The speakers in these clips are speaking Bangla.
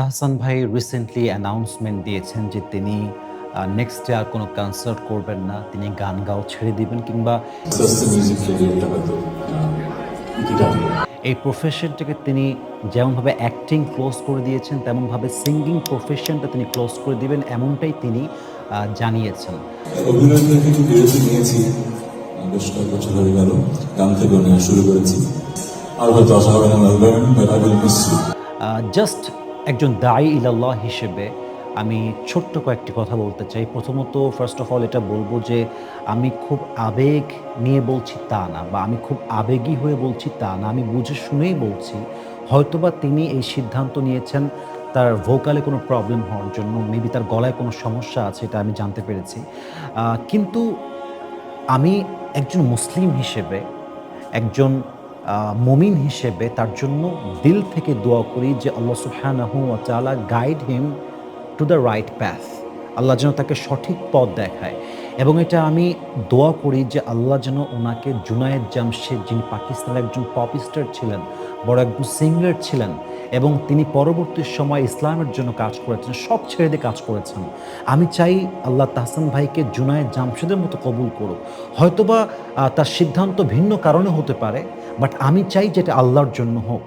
তাহসান ভাই রিসেন্টলি অ্যানাউন্সমেন্ট দিয়েছেন যে তিনি নেক্সট আর কোনো কনসার্ট করবেন না তিনি গান গাও ছেড়ে দিবেন কিংবা এই প্রফেশনটাকে তিনি যেমনভাবে অ্যাক্টিং ক্লোজ করে দিয়েছেন তেমনভাবে সিঙ্গিং প্রফেশনটা তিনি ক্লোজ করে দিবেন এমনটাই তিনি জানিয়েছেন। অভিনয় থেকে একটু বিরতি নিয়েছি বেশ কয়েক বছর হয়ে গেল গান থেকে শুরু করেছি। আর হয়তো আসা হবে না জাস্ট একজন দায়ী ইলাল্লাহ হিসেবে আমি ছোট্ট কয়েকটি কথা বলতে চাই। প্রথমত ফার্স্ট অফ অল এটা বলব যে আমি খুব আবেগ নিয়ে বলছি তা না বা আমি খুব আবেগী হয়ে বলছি তা না। আমি বুঝে শুনেই বলছি। হয়তোবা তিনি এই সিদ্ধান্ত নিয়েছেন তার ভোকালে কোনো প্রবলেম হওয়ার জন্য মেবি তার গলায় কোনো সমস্যা আছে, এটা আমি জানতে পেরেছি। কিন্তু আমি একজন মুসলিম হিসেবে, একজন মুমিন হিসেবে তার জন্য দিল থেকে দোয়া করি যে আল্লাহ সুবহানাহু ওয়া তাআলা guide him to the right path Allah যেন তাকে সঠিক পথ দেখায়। এবং এটা আমি দোয়া করি যে আল্লাহ যেন ওনাকে জুনায়েদ জামশেদ যিনি পাকিস্তানের একজন পপ স্টার ছিলেন, বড় একজন সিঙ্গার ছিলেন, এবং তিনি পরবর্তী সময় ইসলামের জন্য কাজ করেছেন, সব ছেড়ে দিয়ে কাজ করেছেন। আমি চাই আল্লাহ তাহসান ভাইকে জুনায়েদ জামশেদের মতো কবুল করুক। হয়তোবা তার সিদ্ধান্ত ভিন্ন কারণে হতে পারে বাট আমি চাই যেটা আল্লাহর জন্য হোক।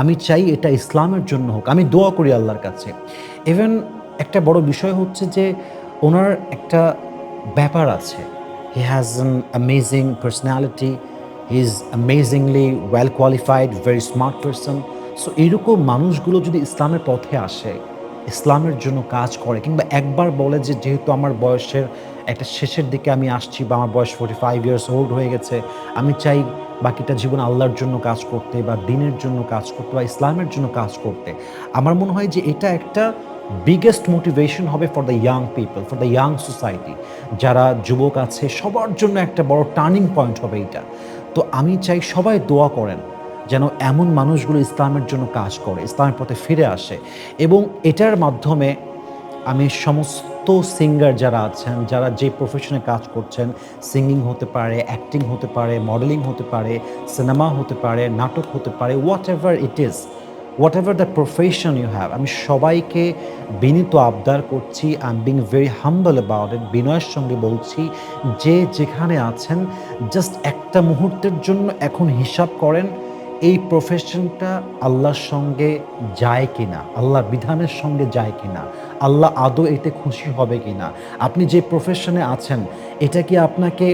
আমি চাই এটা ইসলামের জন্য হোক। আমি দোয়া করি আল্লাহর কাছে। ইভেন একটা বড় বিষয় হচ্ছে যে, ওনার একটা ব্যাপার আছে। He has an amazing personality he is amazingly well qualified very smart person so এরকম মানুষগুলো যদি ইসলামের পথে আসে, ইসলামের জন্য কাজ করে, কিংবা একবার বলে যে, যেহেতু আমার বয়সের একটা শেষের দিকে আমি আসছি বা আমার বয়স ফোর্টি ফাইভ ইয়ার্স ওল্ড হয়ে গেছে, আমি চাই বাকিটা জীবন আল্লাহর জন্য কাজ করতে বা দিনের জন্য কাজ করতে বা ইসলামের জন্য কাজ করতে, আমার মনে হয় যে এটা একটা বিগেস্ট মোটিভেশন হবে for the young people for the young society যারা যুবক আছে, সবার জন্য একটা বড় টার্নিং পয়েন্ট হবে এটা তো আমি চাই সবাই দোয়া করেন যেন এমন মানুষগুলো ইসলামের জন্য কাজ করে, ইসলামের পথে ফিরে আসে। এবং এটার মাধ্যমে আমি সমস্ত সিঙ্গার যারা আছেন, যারা যে প্রফেশনে কাজ করছেন সিঙ্গিং হতে পারে অ্যাক্টিং হতে পারে মডেলিং হতে পারে সিনেমা হতে পারে, নাটক হতে পারে whatever it is whatever the profession you have আমি সবাইকে বিনীত আবদার করছি I am being very humble about it বিনয়ের সঙ্গে বলছি, যে যেখানে আছেন জাস্ট একটা মুহূর্তের জন্য এখন হিসাব করেন এই প্রফেশনটা আল্লাহর সঙ্গে যায় কিনা? আল্লাহর বিধানের সঙ্গে যায় কিনা? আল্লাহ আদৌ এতে খুশি হবে কিনা? আপনি যে প্রফেশনে আছেন, এটা কি আপনাকে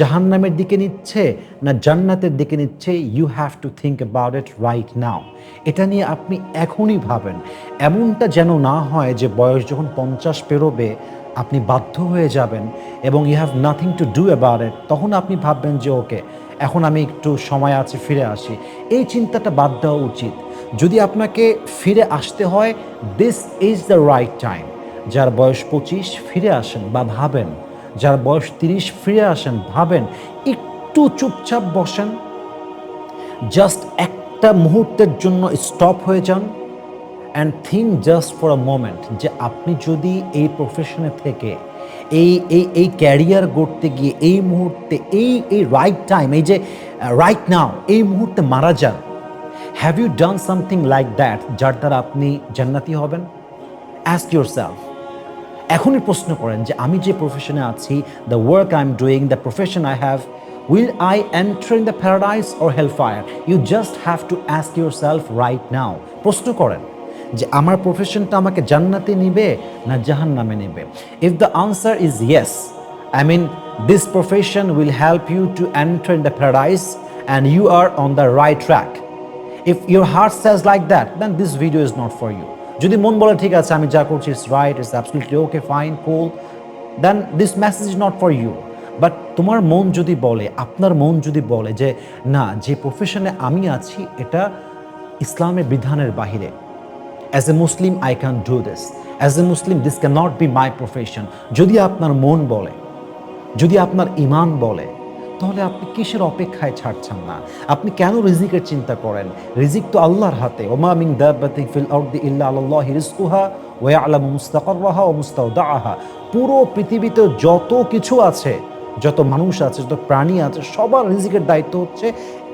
জাহান্নামের দিকে নিচ্ছে না জান্নাতের দিকে নিচ্ছে? You have to think about it right now এটা নিয়ে আপনি এখনই ভাবেন। এমনটা যেন না হয় যে বয়স যখন পঞ্চাশ পেরোবে, আপনি বাধ্য হয়ে যাবেন এবং you have nothing to do about it তখন আপনি ভাববেন যে ওকে এখন আমি একটু সময় আছে, ফিরে আসি। এই চিন্তাটা বাদ দেওয়া উচিত। যদি আপনাকে ফিরে আসতে হয় this is the right time যার বয়স পঁচিশ, ফিরে আসেন বা ভাবেন। যার বয়স তিরিশ, ফিরে আসেন, ভাবেন। একটু চুপচাপ বসেন। জাস্ট একটা মুহূর্তের জন্য স্টপ হয়ে যান। And think just for a moment যে আপনি যদি এই প্রফেশনে থেকে এই এই এই ক্যারিয়ার গড়তে গিয়ে এই মুহূর্তে, এই এই রাইট টাইম এই যে রাইট নাও এই মুহূর্তে মারা যান। Have you done something like that যার দ্বারা আপনি জান্নাতি হবেন? অ্যাস্ক ইউর সেলফ এখনই প্রশ্ন করেন যে আমি যে প্রফেশনে আছি the work I am doing the profession I have will I enter in the paradise or hell fire you just have to ask yourself right now প্রশ্ন করেন। যে আমার প্রফেশনটা আমাকে জান্নাতে নিবে না জাহান নামে নেবে? If the answer is yes I mean this profession will help you to enter in the paradise and you are on the right track if your heart says like that, then this video is not for you. যদি মন বলে ঠিক আছে আমি যা করছি it's right it's absolutely okay fine cool then this message is not for you but তোমার মন যদি বলে আপনার মন যদি বলে যে না যে প্রফেশনে আমি আছি এটা ইসলামের বিধানের বাহিরে as a Muslim I can do this as a Muslim this cannot be my profession যদি আপনার মন বলে, যদি আপনার ইমান বলে, তাহলে আপনি কিসের অপেক্ষায় ছাড়ছেন না? আপনি কেন রিজিকের চিন্তা করেন? রিজিক তো আল্লাহর হাতে। ওমা মিন দাব্বাতিন ফিল আরদি ইল্লা আলাল্লাহি রিজকুহা ওয়া ইয়ালামু মুস্তাকাররাহা ওয়া মুস্তাওদাআহা। পুরো পৃথিবীতে যত কিছু আছে, যত মানুষ আছে, যত প্রাণী আছে, সবার রিজিকের দায়িত্ব হচ্ছে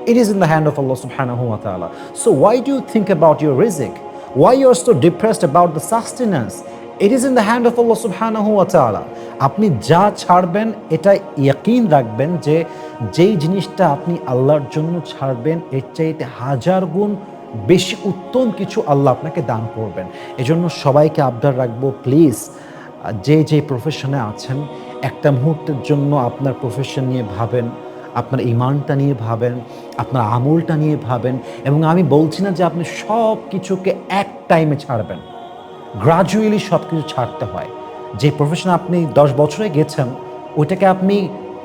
it is in the hand of Allah সুবহানাহু ওয়া তাআলা so why do you think about your রিজিক? Why you are so depressed about the sustenance? It is in the hand of Allah subhanahu wa ta'ala. আপনি যা ছাড়বেন এটা ইয়াকিন রাখবেন যে যেই জিনিসটা আপনি আল্লাহর জন্য ছাড়বেন, এর চাইতে হাজার গুণ বেশি উত্তম কিছু আল্লাহ আপনাকে দান করবেন এজন্য সবাইকে আবদার রাখব প্লিজ যে যে প্রফেশনে আছেন, একটা মুহূর্তের জন্য আপনার প্রফেশন নিয়ে ভাবেন আপনার ইমানটা নিয়ে ভাবেন, আপনার আমলটা নিয়ে ভাবেন এবং আমি বলছি না যে আপনি সব কিছুকে এক টাইমে ছাড়বেন। গ্রাজুয়ালি সব কিছু ছাড়তে হয়। যে প্রফেশনে আপনি দশ বছরে গেছেন, ওইটাকে আপনি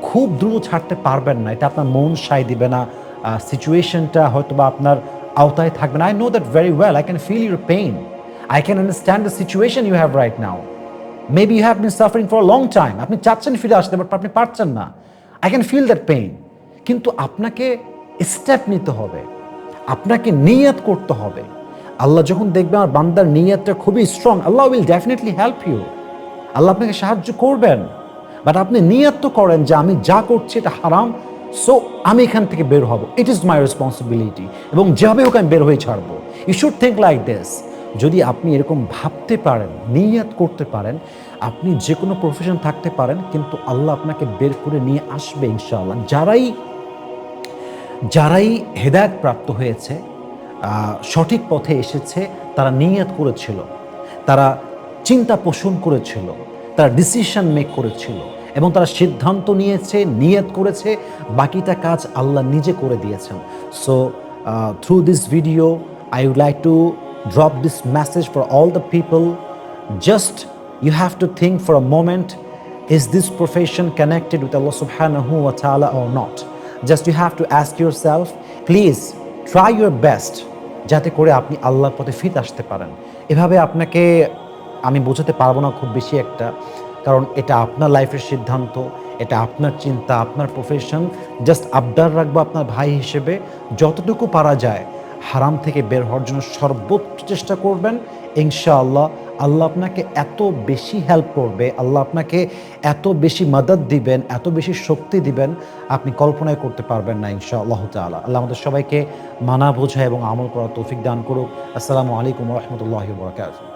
খুব দ্রুত ছাড়তে পারবেন না। এটা আপনার মন সায় দিবে না। সিচুয়েশনটা হয়তো বা আপনার আওতায় থাকবে না। I know that very well I can feel your pain I can understand the situation you have right now maybe you have been suffering for long time আপনি চাচ্ছেন ফিরে আসতে বাট আপনি পারছেন না। I can feel that pain কিন্তু আপনাকে স্টেপ নিতে হবে। আপনাকে নিয়ত করতে হবে। আল্লাহ যখন দেখবে আমার বান্দার নিয়তটা খুবই strong Allah will definitely help you Allah আপনাকে সাহায্য করবেন। বাট আপনি নিয়ত তো করেন যে আমি যা করছি এটা হারাম সো আমি এখান থেকে বের হব। ইট ইজ মাই রেসপন্সিবিলিটি এবং যেভাবে হোক আমি বের হয়ে ছাড়বো। You should think like this যদি আপনি এরকম ভাবতে পারেন, নিয়াত করতে পারেন আপনি যে কোনো প্রফেশন থাকতে পারেন, কিন্তু আল্লাহ আপনাকে বের করে নিয়ে আসবে ইনশাআল্লাহ। যারাই যারাই হেদায়ত প্রাপ্ত হয়েছে সঠিক পথে এসেছে, তারা নিয়ত করেছিল, তারা চিন্তা পোষণ করেছিল, তারা ডিসিশন মেক করেছিল, এবং তারা সিদ্ধান্ত নিয়েছে, নিয়ত করেছে, বাকিটা কাজ আল্লাহ নিজে করে দিয়েছেন। So through this video I would like to drop this message for all the people just you have to think for a moment, is this profession connected with Allah subhanahu wa ta'ala or not? Just you have to ask yourself, please try your best যাতে করে আপনি আল্লাহর পথে ফিরে আসতে পারেন। এভাবে আপনাকে আমি বোঝাতে পারব না খুব বেশি একটা, কারণ এটা আপনার লাইফের সিদ্ধান্ত, এটা আপনার চিন্তা, আপনার প্রফেশন জাস্ট আবদার রাখব আপনার ভাই হিসেবে, যতটুকু পারা যায়, হারাম থেকে বের হওয়ার জন্য সর্বোচ্চ চেষ্টা করবেন। ইনশাআল্লাহ, আল্লাহ আপনাকে এত বেশি হেল্প করবে, আল্লাহ আপনাকে এত বেশি মদত দিবেন, এত বেশি শক্তি দিবেন, আপনি কল্পনায় করতে পারবেন না ইনশা আল্লাহ তালা আল্লাহ আমাদের সবাইকে মানা বোঝা এবং আমল করার তৌফিক দান করুক। আসসালামু আলাইকুম রহমতুল্লাহ বরকাত